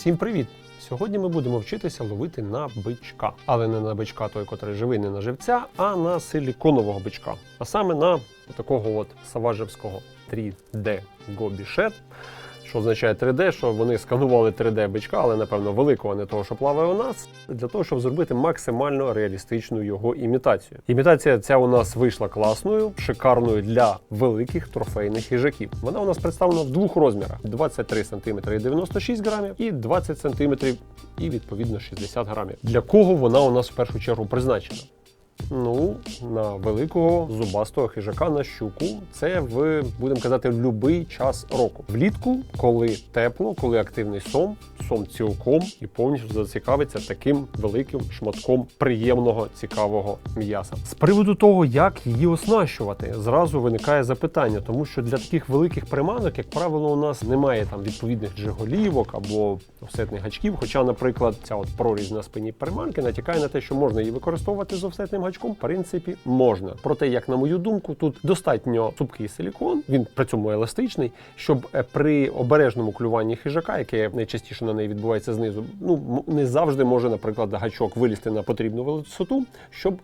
Всім привіт! Сьогодні ми будемо вчитися ловити на бичка. Але не на бичка той, котрий живий, не на живця, а на силіконового бичка. А саме на такого от саважевського 3D Gobishet, що означає 3D, що вони сканували 3D бичка, але напевно великого, не того, що плаває у нас, для того, щоб зробити максимально реалістичну його імітацію. Імітація ця у нас вийшла класною, шикарною для великих трофейних їжаків. Вона у нас представлена в двох розмірах: 23 см і 96 грамів, і 20 см і відповідно 60 грамів. Для кого вона у нас в першу чергу призначена? Ну, на великого зубастого хижака на щуку. Це в будемо казати будь-який час року. Влітку, коли тепло, коли активний сом, сом цілком і повністю зацікавиться таким великим шматком приємного цікавого м'яса. З приводу того, як її оснащувати, зразу виникає запитання, тому що для таких великих приманок, як правило, у нас немає там відповідних джиголівок або офсетних гачків. Хоча, наприклад, ця от прорізь на спині приманки натякає на те, що можна її використовувати з офсетним гачком. В принципі, можна. Проте, як на мою думку, тут достатньо цупкий силікон, він при цьому еластичний, щоб е, при обережному клюванні хижака, яке найчастіше на неї відбувається знизу, ну не завжди може, наприклад, гачок вилізти на потрібну висоту, щоб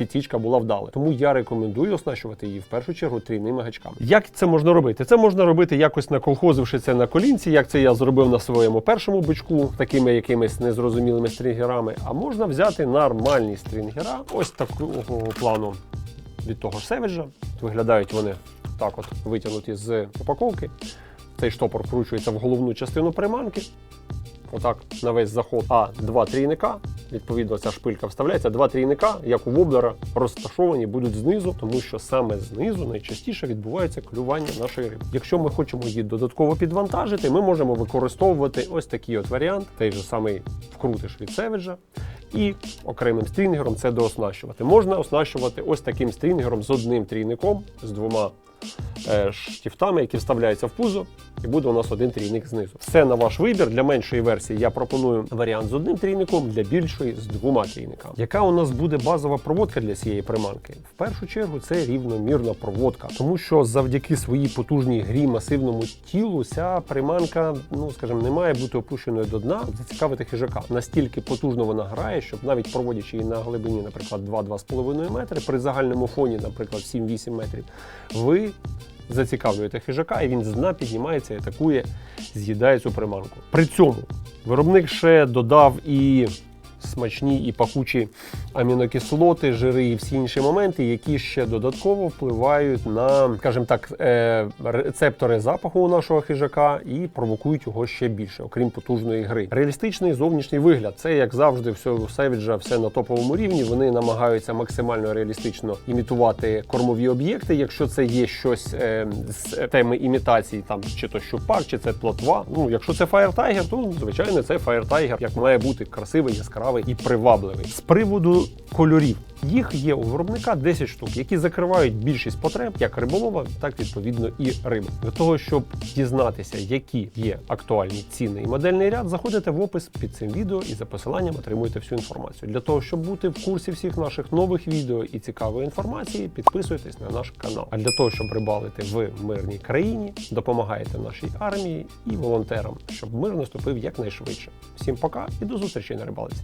підсічка була вдала. Тому я рекомендую оснащувати її в першу чергу трійними гачками. Як це можна робити? Це можна робити якось наколхозивши це на колінці, як це я зробив на своєму першому бичку, такими якимись незрозумілими стрінгерами. А можна взяти нормальні стрінгера, ось такого плану від того ж Севеджа. Виглядають вони так, от витягнуті з упаковки. Цей штопор вкручується в головну частину приманки. Отак на весь заход. А два трійника, відповідно, ця шпилька вставляється. Два трійника, як у воблера, розташовані будуть знизу, тому що саме знизу найчастіше відбувається клювання нашої риби. Якщо ми хочемо її додатково підвантажити, ми можемо використовувати ось такий от варіант, той же самий вкрутиш від Севеджа. І окремим стрінгером це дооснащувати. Можна оснащувати ось таким стрінгером з одним трійником, з двома е, штифтами, які вставляються в пузо, і буде у нас один трійник знизу. Все на ваш вибір. Для меншої версії я пропоную варіант з одним трійником, для більшої з двома трійниками. Яка у нас буде базова проводка для цієї приманки? В першу чергу це рівномірна проводка, тому що завдяки своїй потужній грі масивному тілу ця приманка, ну скажімо, не має бути опущеною до дна, зацікавити хижака. Настільки потужно вона грає, щоб навіть проводячи її на глибині, наприклад, 2-2,5 метри, при загальному фоні, наприклад, 7-8 метрів, ви зацікавлюєте хижака, і він з дна піднімається атакує, з'їдає цю приманку. При цьому виробник ще додав і смачні і пахучі амінокислоти, жири і всі інші моменти, які ще додатково впливають на, скажімо так, е, рецептори запаху у нашого хижака і провокують його ще більше, окрім потужної гри. Реалістичний зовнішній вигляд це як завжди, все у Севіджа, все на топовому рівні. Вони намагаються максимально реалістично імітувати кормові об'єкти, якщо це є щось е, з теми імітації, там чи то щупак, чи це плотва. Ну, якщо це Fire Tiger, то звичайно це Fire Tiger, як має бути красивий, яскравий і привабливий. З приводу кольорів. Їх є у виробника 10 штук, які закривають більшість потреб як риболова, так відповідно і риби. Для того, щоб дізнатися, які є актуальні ціни і модельний ряд, заходите в опис під цим відео і за посиланням отримуєте всю інформацію. Для того, щоб бути в курсі всіх наших нових відео і цікавої інформації, підписуйтесь на наш канал. А для того, щоб рибалити в мирній країні, допомагайте нашій армії і волонтерам, щоб мир наступив якнайшвидше. Всім пока і до зустрічі на рибалці.